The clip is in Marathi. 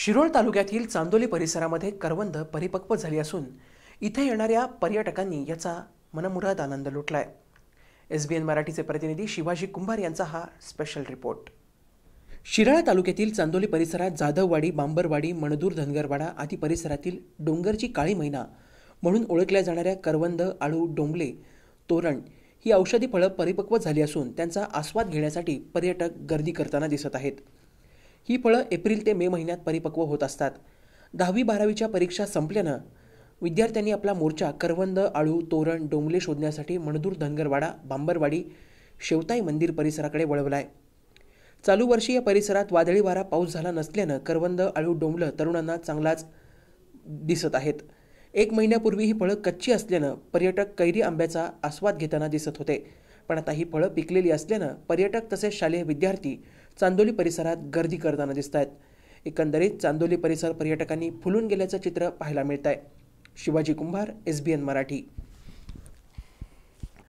शिरोळ तालुक्यातील चांदोली परिसरामध्ये करवंद परिपक्व झाली असून इथे येणाऱ्या पर्यटकांनी याचा मनमुराद आनंद लुटलाय. एस बी एन मराठीचे प्रतिनिधी शिवाजी कुंभार यांचा हा स्पेशल रिपोर्ट शिराळा तालुक्यातील चांदोली परिसरात जाधववाडी बांबरवाडी मणदूर धनगरवाडा आदी परिसरातील डोंगरची काळी मैना म्हणून ओळखल्या जाणाऱ्या करवंद आळू डोंगले तोरण ही औषधी फळं परिपक्व झाली असून त्यांचा आस्वाद घेण्यासाठी पर्यटक गर्दी करताना दिसत आहेत. ही फळं एप्रिल ते मे महिन्यात परिपक्व होत असतात. दहावी बारावीच्या परीक्षा संपल्यानं विद्यार्थ्यांनी आपला मोर्चा करवंद आळू तोरण डोंगले शोधण्यासाठी मणदूर धनगरवाडा बांबरवाडी शेवताई मंदिर परिसराकडे वळवलाय. चालू वर्षी या परिसरात वादळी वारा पाऊस झाला नसल्यानं करवंद आळू डोंबलं तरुणांना चांगलाच दिसत आहेत. एक महिन्यापूर्वी ही फळं कच्ची असल्यानं पर्यटक कैरी आंब्याचा आस्वाद घेताना दिसत होते. पण आता ही फळं पिकलेली असल्यानं पर्यटक तसेच शालेय विद्यार्थी चांदोली परिसरात गर्दी करताना दिसत आहेत एकंदरीत चांदोली परिसर पर्यटकांनी फुलून गेल्याचं चित्र पाहायला मिळत आहे Shivaji Kumbhar S B N Marathi.